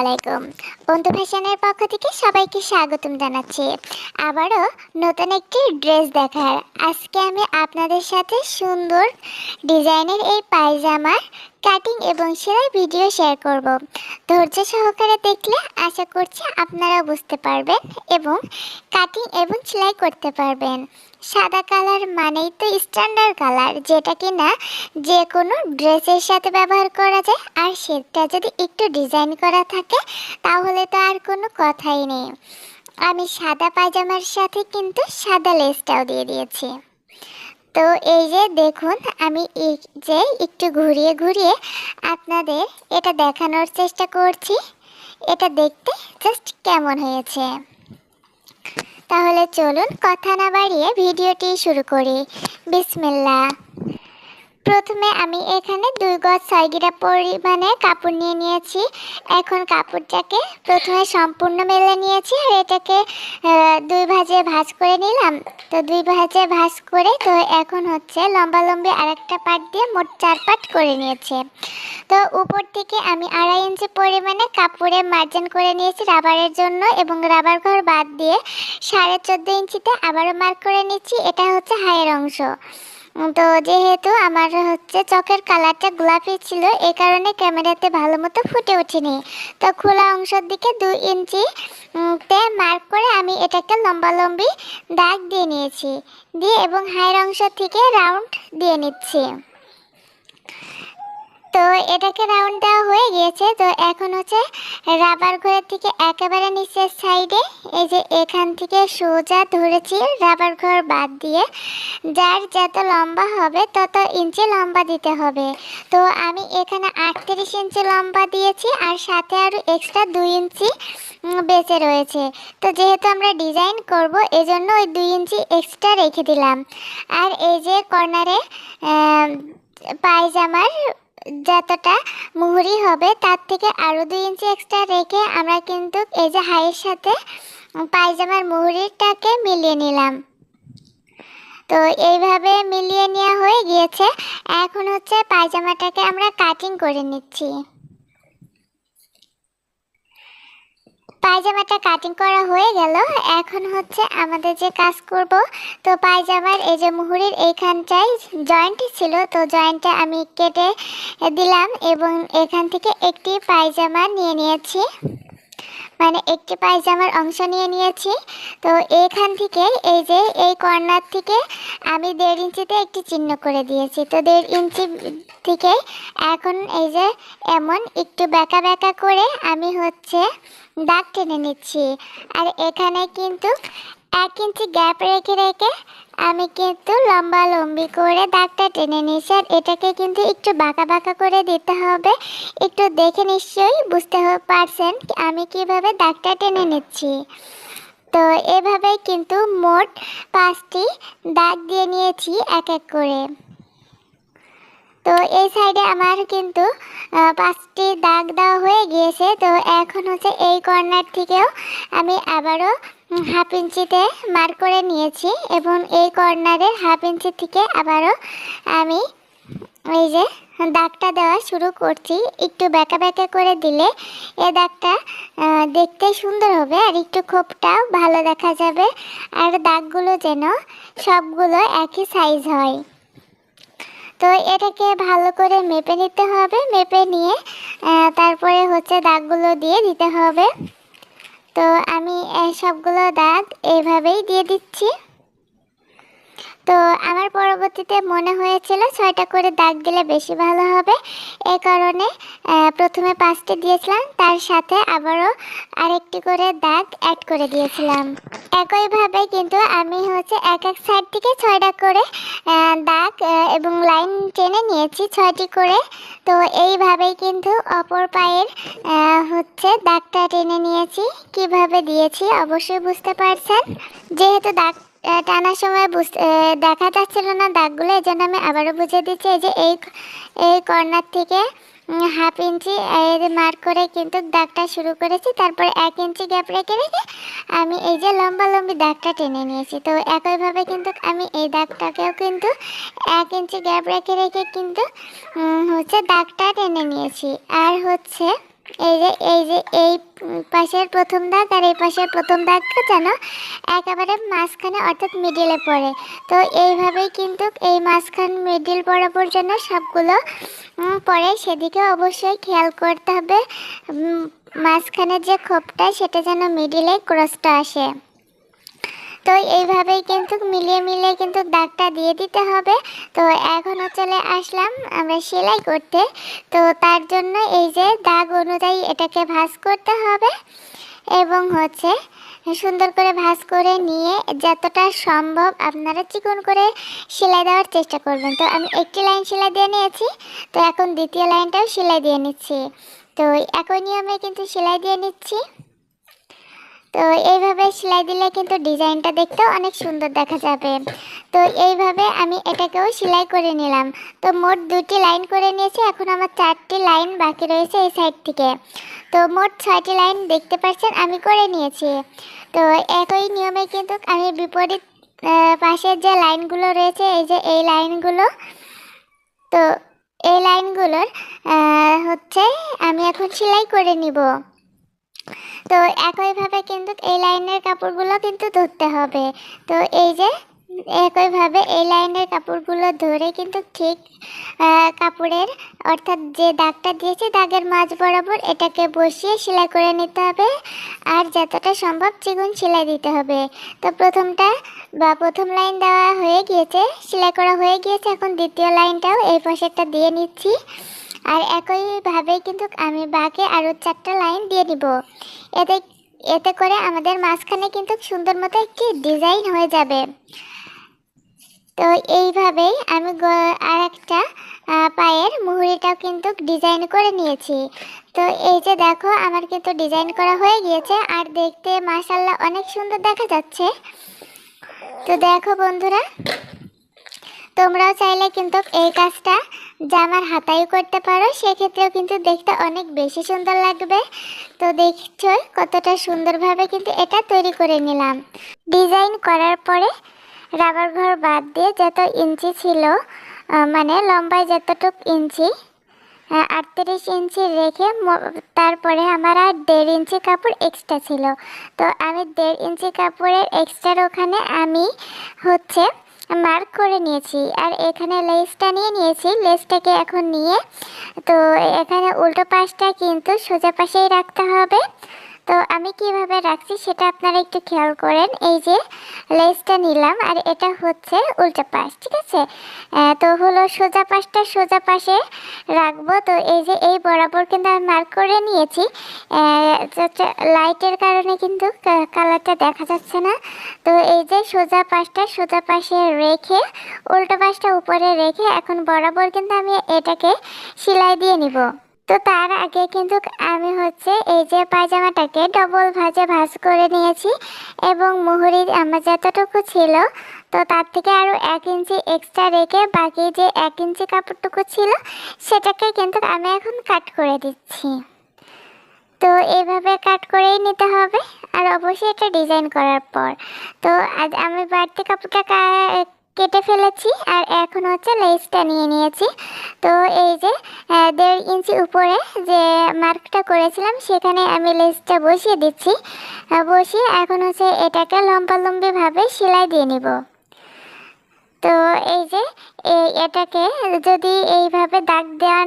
আলাইকুম। বন্ধু ফ্যাশনের পক্ষ থেকে সবাইকে স্বাগতম জানাচ্ছি। আবারও নতুন একটি ড্রেস দেখার আজকে আমি আপনাদের সাথে সুন্দর ডিজাইনের এই পায়জামার কাটিং এবং সেলাই ভিডিও শেয়ার করব। ধৈর্য সহকারে দেখলে আশা করছি আপনারা বুঝতে পারবেন এবং কাটিং এবং সেলাই করতে পারবেন। সাদা কালার মানেই তো স্ট্যান্ডার্ড কালার যেটা কি না যে কোনো ড্রেসের সাথে ব্যবহার করা যায়। আর সেটা যদি একটু ডিজাইন করা থাকে, তাহলে তো আর কোনো কথাই নেই। আমি সাদা পায়জামার সাথে কিন্তু সাদা লেসটাও দিয়ে দিয়েছি। তো এই যে দেখুন, আমি এই যে একটু ঘুরিয়ে ঘুরিয়ে আপনাদের এটা দেখানোর চেষ্টা করছি। এটা দেখতে জাস্ট কেমন হয়েছে। তাহলে চলুন কথা না বাড়িয়ে ভিডিওটি শুরু করি। বিসমিল্লা প্রথমে আমি এখানে দুই গজ ছয় গিরা পরিমাণে কাপড় নিয়ে নিয়েছি। এখন কাপড়টাকে প্রথমে সম্পূর্ণ মেলে নিয়েছি আর এটাকে দুই ভাজে ভাজ করে নিলাম। তো দুই ভাজে ভাজ করে তো এখন হচ্ছে লম্বা লম্বি আরেকটা পাট দিয়ে মোট চার পাট করে নিয়েছে। তো উপর থেকে আমি আড়াই ইঞ্চি পরিমাণে কাপড়ে মার্জিন করে নিয়েছি রাবারের জন্য এবং রাবার ঘর বাদ দিয়ে সাড়ে চোদ্দ ইঞ্চিতে আবারও মার্ক করে নিচ্ছি। এটা হচ্ছে হায়ের অংশ। তো যেহেতু আমার হচ্ছে চোখের কালারটা গোলাপি ছিল এই কারণে ক্যামেরাতে ভালো মতো ফুটে ওঠেনি। তো খোলা অংশের দিকে দুই ইঞ্চি তে মার্ক করে আমি এটাকে লম্বা লম্বি দাগ দিয়ে নিয়েছি। দিয়ে এবং হাইয়ের অংশ থেকে রাউন্ড দিয়ে নিচ্ছি। তো এটাকে রাউন্ড দেওয়া হয়ে গিয়েছে। তো এখন হচ্ছে রাবার ঘরের থেকে একেবারে নিচের সাইডে, এই যে এখান থেকে সোজা ধরেছি রাবার ঘর বাদ দিয়ে, যার যত লম্বা হবে তত ইঞ্চি লম্বা দিতে হবে। তো আমি এখানে আটত্রিশ ইঞ্চি লম্বা দিয়েছি আর সাথে আরও এক্সট্রা দুই ইঞ্চি বেঁচে রয়েছে। তো যেহেতু আমরা ডিজাইন করব, এজন্য ওই দুই ইঞ্চি এক্সট্রা রেখে দিলাম। আর এই যে কর্নারে পায়জামার যতটা মুহুরি হবে, তার থেকে আরও দুই ইঞ্চি এক্সট্রা রেখে আমরা কিন্তু এই যে হাইয়ের সাথে পায়জামার মুহুরিটাকে মিলিয়ে নিলাম। তো এইভাবে মিলিয়ে নেওয়া হয়ে গিয়েছে। এখন হচ্ছে পায়জামাটাকে আমরা কাটিং করে নিচ্ছি। পায়জামাটা কাটিং করা হয়ে গেল। এখন হচ্ছে আমাদের যে কাজ করব, তো পায়জামার এই যে মুহুরির এইখানটায় জয়েন্ট ছিল, তো জয়েন্টটা আমি কেটে দিলাম এবং এখান থেকে একটি পায়জামা নিয়ে নিয়েছি। মানে একটি পায়জামার অংশ নিয়ে নিয়েছি। তো এখান থেকে এই যে এই কর্নার থেকে আমি দেড় ইঞ্চিতে একটি চিহ্ন করে দিয়েছি। তো দেড় ইঞ্চি থেকে। এখন এই যে এমন একটু বেঁকা বেঁকা করে আমি হচ্ছে দাগ টেনে নিচ্ছি। আর এখানে কিন্তু এক ইঞ্চি গ্যাপ রেখে রেখে আমি কিন্তু লম্বা লম্বি করে দাগটা টেনে নিয়েছি। আর এটাকে কিন্তু একটু বাঁকা বাঁকা করে দিতে হবে। একটু দেখে নিশ্চয়ই বুঝতে পারছেন আমি কীভাবে দাগটা টেনে নিচ্ছি। তো এভাবেই কিন্তু মোট পাঁচটি দাগ দিয়ে নিয়েছি এক এক করে। তো এই সাইডে আমার কিন্তু পাঁচটি দাগ দেওয়া হয়ে গিয়েছে। তো এখন হচ্ছে এই কর্নার থেকেও আমি আবারও হাফ ইঞ্চিতে মার্ক করে নিয়েছি এবং এই কর্নারের হাফ ইঞ্চি থেকে আবারও আমি এই যে দাগটা দেওয়া শুরু করছি। একটু ব্যাকা ব্যাকা করে দিলে এ দাগটা দেখতে সুন্দর হবে আর একটু খোপটাও ভালো দেখা যাবে। আর দাগগুলো যেন সবগুলো একই সাইজ হয়। তো এটাকে ভালো করে মেপে নিতে হবে, মেপে নিয়ে তারপরে হচ্ছে দাগগুলো দিয়ে দিতে হবে। তো আমি সবগুলো দাগ এইভাবেই দিয়ে দিচ্ছি। তো আমার পরবর্তীতে মনে হয়েছিল ছয়টা করে দাগ দিলে বেশি ভালো হবে। এই কারণে প্রথমে পাঁচটি দিয়েছিলাম, তার সাথে আবারও আরেকটি করে দাগ অ্যাড করে দিয়েছিলাম। একইভাবে কিন্তু আমি হচ্ছে এক এক সাইড থেকে ছয়টা করে দাগ এবং লাইন টেনে নিয়েছি ছয়টি করে। তো এইভাবেই কিন্তু অপর পায়ের হচ্ছে দাগটা টেনে নিয়েছি। কীভাবে দিয়েছি অবশ্যই বুঝতে পারছেন। যেহেতু দাগ টানার সময় বুঝতে দেখা যাচ্ছিল না দাগগুলো, এই আমি আবারও বুঝিয়ে দিচ্ছি, এই যে এই এই কর্নার থেকে হাফ ইঞ্চি মার্ক করে কিন্তু দাগটা শুরু করেছি, তারপর এক ইঞ্চি গ্যাপ রেখে রেখে আমি এই যে লম্বা লম্বি দাগটা টেনে নিয়েছি। তো একইভাবে কিন্তু আমি এই দাগটাকেও কিন্তু এক ইঞ্চি গ্যাপ রেখে রেখে কিন্তু হচ্ছে দাগটা টেনে নিয়েছি। আর হচ্ছে, এই যে এই যে, এই পাশের প্রথম দাগ আর এই পাশের প্রথম দাগটা যেন একেবারে মাঝখানে অর্থাৎ মিডিলে পড়ে। তো এইভাবেই কিন্তু এই মাঝখান মিডিল বরাবর যেন সবগুলো পড়ে, সেদিকে অবশ্যই খেয়াল করতে হবে। মাঝখানে যে খোপটা, সেটা যেন মিডিলে ক্রসটা আসে। তো এইভাবেই কিন্তু মিলিয়ে মিলিয়ে কিন্তু দাগটা দিয়ে দিতে হবে। তো এখনও চলে আসলাম আমরা সেলাই করতে। তো তার জন্য এই যে দাগ অনুযায়ী এটাকে ভাঁজ করতে হবে এবং হচ্ছে সুন্দর করে ভাঁজ করে নিয়ে যতটা সম্ভব আপনারা চিকন করে সেলাই দেওয়ার চেষ্টা করবেন। তো আমি একটি লাইন সেলাই দিয়ে নিয়েছি, তো এখন দ্বিতীয় লাইনটাও সেলাই দিয়ে নিচ্ছি। তো একই নিয়মে কিন্তু সেলাই দিয়ে নিচ্ছি। তো এইভাবে সেলাই দিলে কিন্তু ডিজাইনটা দেখতেও অনেক সুন্দর দেখা যাবে। তো এইভাবে আমি এটাকেও সেলাই করে নিলাম। তো মোট দুটি লাইন করে নিয়েছি, এখন আমার চারটি লাইন বাকি রয়েছে এই সাইড থেকে। তো মোট ছয়টি লাইন দেখতে পাচ্ছেন, আমি করে নিয়েছি। তো একই নিয়মে কিন্তু আমি বিপরীত পাশের যে লাইনগুলো রয়েছে, এই যে এই লাইনগুলো, তো এই লাইনগুলোর হচ্ছে আমি এখন সেলাই করে নিব। তো একইভাবে কিন্তু এই লাইনের কাপড়গুলো কিন্তু ধরতে হবে। তো এই যে একইভাবে এই লাইনের কাপড়গুলো ধরে কিন্তু ঠিক কাপড়ের অর্থাৎ যে দাগটা দিয়েছে দাগের মাঝ বরাবর এটাকে বসিয়ে সেলাই করে নিতে হবে। আর যতটা সম্ভব চিগুন সেলাই দিতে হবে। তো প্রথমটা বা প্রথম লাইন দেওয়া হয়ে গিয়েছে, সেলাই করা হয়ে গিয়েছে। এখন দ্বিতীয় লাইনটাও এই পাশেরটা দিয়ে নিচ্ছি। আর একইভাবে কিন্তু আমি বাকি আরও চারটা লাইন দিয়ে নিব। এতে এতে করে আমাদের মাঝখানে কিন্তু সুন্দর মতো একটি ডিজাইন হয়ে যাবে। তো এইভাবেই আমি আর একটা পায়ের মুহুরিটাও কিন্তু ডিজাইন করে নিয়েছি। তো এই যে দেখো, আমার কিন্তু ডিজাইন করা হয়ে গিয়েছে। আর দেখতে মাসাল্লাহ অনেক সুন্দর দেখা যাচ্ছে। তো দেখো বন্ধুরা, তোমরাও চাইলে কিন্তু এই কাজটা জামার হাতায়ও করতে পারো, সেক্ষেত্রেও কিন্তু দেখতে অনেক বেশি সুন্দর লাগবে। তো দেখছ কতটা সুন্দরভাবে কিন্তু এটা তৈরি করে নিলাম। ডিজাইন করার পরে রাবার ঘর বাদ দিয়ে যত ইঞ্চি ছিল মানে লম্বায় যতটুক ইঞ্চি আটত্রিশ ইঞ্চি রেখে তারপরে আমার আর দেড় ইঞ্চি কাপড় এক্সট্রা ছিল। তো আমি দেড় ইঞ্চি কাপড়ের এক্সট্রার ওখানে আমি হচ্ছে মার্ক করে নিয়েছি। আর এখানে লেসটা নিয়ে নিয়েছি। লেসটাকে এখন নিয়ে তো এখানে উল্টো পাশটা কিন্তু সোজা পাশেই রাখতে হবে। তো আমি কীভাবে রাখছি সেটা আপনারা একটু খেয়াল করেন। এই যে লেসটা নিলাম আর এটা হচ্ছে উল্টো পাশ, ঠিক আছে? তো হলো সোজা পাশটা সোজা পাশে রাখব। তো এই যে এই বরাবর কিন্তু আমি মার্ক করে নিয়েছি। লাইটের কারণে কিন্তু কালারটা দেখা যাচ্ছে না। তো এই যে সোজা পাশটা সোজা পাশে রেখে, উল্টো পাশটা উপরে রেখে এখন বরাবর কিন্তু আমি এটাকে সেলাই দিয়ে নিব। তো তার আগে কিন্তু আমি হচ্ছে এই যে পায়জামাটাকে ডবল ভাজে ভাজ করে নিয়েছি এবং মুহুরি আমার যতটুকু ছিল, তো তার থেকে আরও এক ইঞ্চি এক্সট্রা রেখে বাকি যে এক ইঞ্চি কাপড়টুকু ছিল, সেটাকে কিন্তু আমি এখন কাট করে দিচ্ছি। তো এইভাবে কাট করেই নিতে হবে। আর অবশ্যই এটা ডিজাইন করার পর। তো আমি বাড়তি কাপড়টা কেটে ফেলেছি আর এখন হচ্ছে লেসটা নিয়ে নিয়েছি। তো এই যে দেড় ইঞ্চি উপরে যে মার্কটা করেছিলাম, সেখানে আমি লেসটা বসিয়ে দিচ্ছি। বসিয়ে এখন হচ্ছে এটাকে লম্বালম্বিভাবে সেলাই দিয়ে নিব। তো এই যে এটাকে যদি এইভাবে দাগ দেওয়া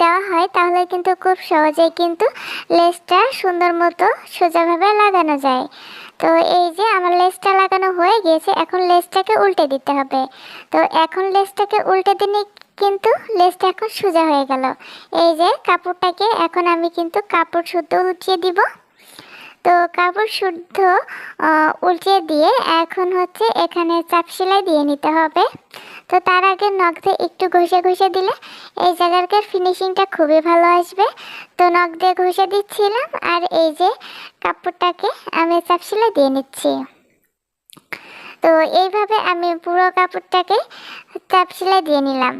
দেওয়া হয়, তাহলে কিন্তু খুব সহজেই কিন্তু লেসটা সুন্দর মতো সোজাভাবে লাগানো যায়। তো এই যে আমার লেসটা লাগানো হয়ে গিয়েছে, এখন লেসটাকে উল্টে দিতে হবে। তো এখন লেসটাকে উল্টে দিলে কিন্তু লেসটা এখন সোজা হয়ে গেল। এই যে কাপড়টাকে এখন আমি কিন্তু কাপড় শুদ্ধ উঠিয়ে দিব। তো কাপড় শুদ্ধ উল্টে দিয়ে এখন হচ্ছে এখানে চাপ সেলাই দিয়ে নিতে হবে। তো তার আগে নখ একটু ঘষে ঘষে দিলে এই জায়গাটার ফিনিশিংটা খুবই ভালো আসবে। তো নখ দিয়ে ঘষে দিচ্ছিলাম আর এই যে কাপড়টাকে আমি চাপ দিয়ে নিচ্ছি। তো এইভাবে আমি পুরো কাপড়টাকে চাপ দিয়ে নিলাম।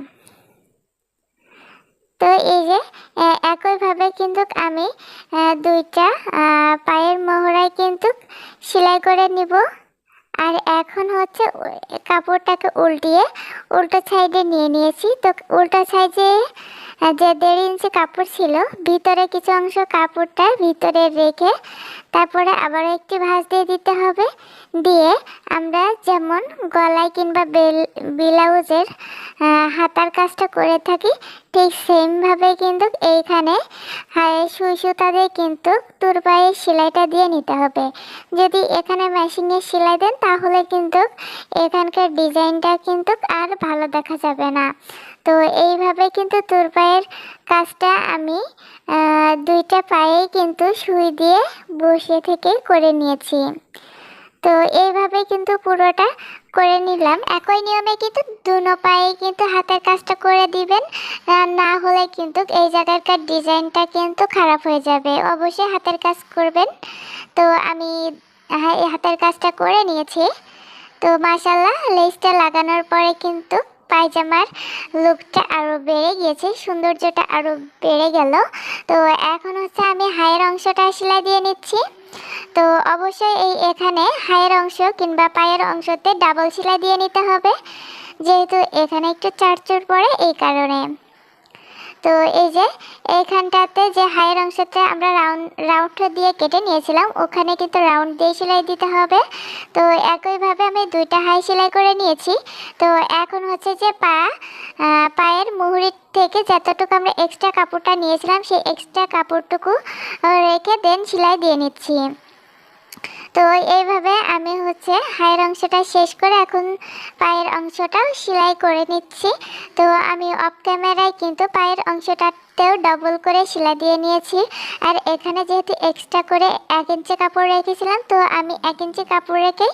তো এই যে একইভাবে কিন্তু আমি দুইটা পায়ের মোহরায় কিন্তু সেলাই করে নিব। আর এখন হচ্ছে কাপড়টাকে উল্টিয়ে উল্টো সাইডে নিয়ে নিয়েছি। তো উল্টো সাইডে যে দেড় ইঞ্চি কাপড় ছিল, ভিতরে কিছু অংশ কাপড়টা ভিতরে রেখে তারপরে আবার একটি ভাঁজ দিয়ে দিতে হবে। দিয়ে আমরা যেমন গলায় কিংবা বেল, ব্লাউজের হাতার কাজটা করে থাকি, ঠিক সেমভাবে কিন্তু এইখানে সুই সুতা দিয়ে কিন্তু তুর পায়ে সেলাইটা দিয়ে নিতে হবে। যদি এখানে মেশিনে সেলাই দেন, তাহলে কিন্তু এখানকার ডিজাইনটা কিন্তু আর ভালো দেখা যাবে না। তো এইভাবে কিন্তু তুর পায়ের কাজটা আমি দুইটা পায়ে কিন্তু সুই দিয়ে বসে থেকে করে নিয়েছি। তো এইভাবে কিন্তু পুরোটা করে নিলাম। একই নিয়মে কিন্তু দুনো পায়ে কিন্তু হাতের কাজটা করে দিবেন। না হলে কিন্তু এই জায়গাকার ডিজাইনটা কিন্তু খারাপ হয়ে যাবে। অবশ্যই হাতের কাজ করবেন। তো আমি এই হাতের কাজটা করে নিয়েছি। তো মাসাল্লাহ লেসটা লাগানোর পরে কিন্তু পায়জামার লুকটা আরও বেড়ে গিয়েছে, সৌন্দর্যটা আরও বেড়ে গেল। তো এখন হচ্ছে আমি হায়ের অংশটা সেলাই দিয়ে নিচ্ছি। তো অবশ্যই এই এখানে হায়ের অংশ কিংবা পায়ের অংশতে ডাবল সেলাই দিয়ে নিতে হবে। যেহেতু এখানে একটু চারচুর পড়ে, এই কারণে। তো এই যে এইখানটাতে যে হায়ের অংশটা আমরা রাউন্ড রাউন্ড দিয়ে কেটে নিয়েছিলাম, ওখানে কিন্তু রাউন্ড দিয়ে সেলাই দিতে হবে। তো একইভাবে আমি দুইটা হাই সেলাই করে নিয়েছি। তো এখন হচ্ছে যে পা পায়ের মুহুরির থেকে যতটুকু আমরা এক্সট্রা কাপড়টা নিয়েছিলাম, সেই এক্সট্রা কাপড়টুকু রেখে দেন সেলাই দিয়ে নিচ্ছি। তো এইভাবে আমি হচ্ছে হায়ের অংশটা শেষ করে এখন পায়ের অংশটাও সেলাই করে নিচ্ছি। তো আমি অফ ক্যামেরায় কিন্তু পায়ের অংশটাতেও ডবল করে সেলাই দিয়ে নিয়েছি। আর এখানে যেহেতু এক্সট্রা করে এক ইঞ্চি কাপড় রেখেছিলাম, তো আমি এক ইঞ্চি কাপড় রেখেই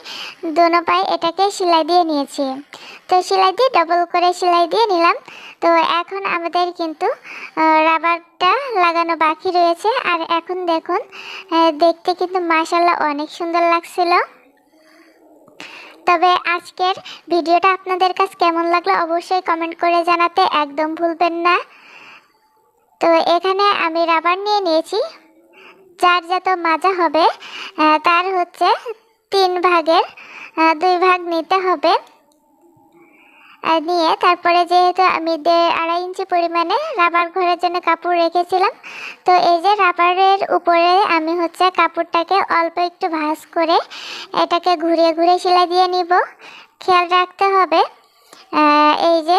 দোনো পায়ে এটাকে সেলাই দিয়ে নিয়েছি। তো সেলাই দিয়ে ডবল করে সেলাই দিয়ে নিলাম। তো এখন আমাদের কিন্তু রাবারটা লাগানো বাকি রয়েছে। আর এখন দেখুন দেখতে কিন্তু মাসাল্লাহ অনেক সুন্দর লাগছিল। তবে আজকের ভিডিওটা আপনাদের কাছে কেমন লাগল অবশ্যই কমেন্ট করে জানাতে একদম ভুলবেন না। তো এখানে আমি রাবার নিয়ে নিয়েছি। যার যত মাজা হবে তার হচ্ছে তিন ভাগের দুই ভাগ নিতে হবে। নিয়ে তারপরে যেহেতু আমি দেড় আড়াই ইঞ্চি পরিমাণে রাবার ঘরের জন্য কাপড় রেখেছিলাম, তো এই যে রাবারের উপরে আমি হচ্ছে কাপড়টাকে অল্প একটু ভাঁজ করে এটাকে ঘুরিয়ে ঘুরিয়ে সেলাই দিয়ে নিব। খেয়াল রাখতে হবে এই যে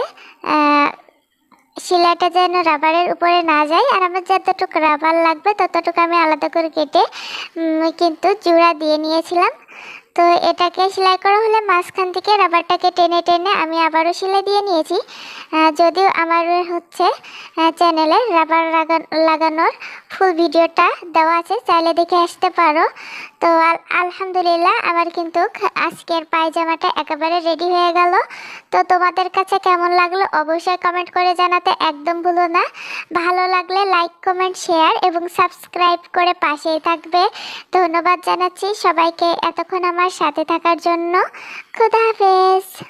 সেলাইটা যেন রাবারের উপরে না যায়, আর আমার যতটুকু রাবার লাগবে ততটুকু আমি আলাদা করে কেটে কিন্তু জোড়া দিয়ে নিয়েছিলাম। তো এটাকে সেলাই করা হলে মাঝখান থেকে রাবারটাকে টেনে টেনে আমি আবারও সেলাই দিয়ে নিয়েছি। যদিও আমার হচ্ছে চ্যানেলে রাবার লাগানোর ফুল ভিডিওটা দেওয়া আছে, চাইলে দেখে আসতে পারো। তো আল- আলহামদুলিল্লাহ আমার কিন্তু আজকের পায়জামাটা একেবারে রেডি হয়ে গেল। তো তোমাদের কাছে কেমন লাগল অবশ্যই কমেন্ট করে জানাতে একদম ভুলো না। ভালো লাগলে লাইক কমেন্ট শেয়ার এবং সাবস্ক্রাইব করে পাশেই থাকবে। ধন্যবাদ জানাচ্ছি সবাইকে। এতক্ষণ আমার সাথে থাকার জন্য খুদা হাফেজ।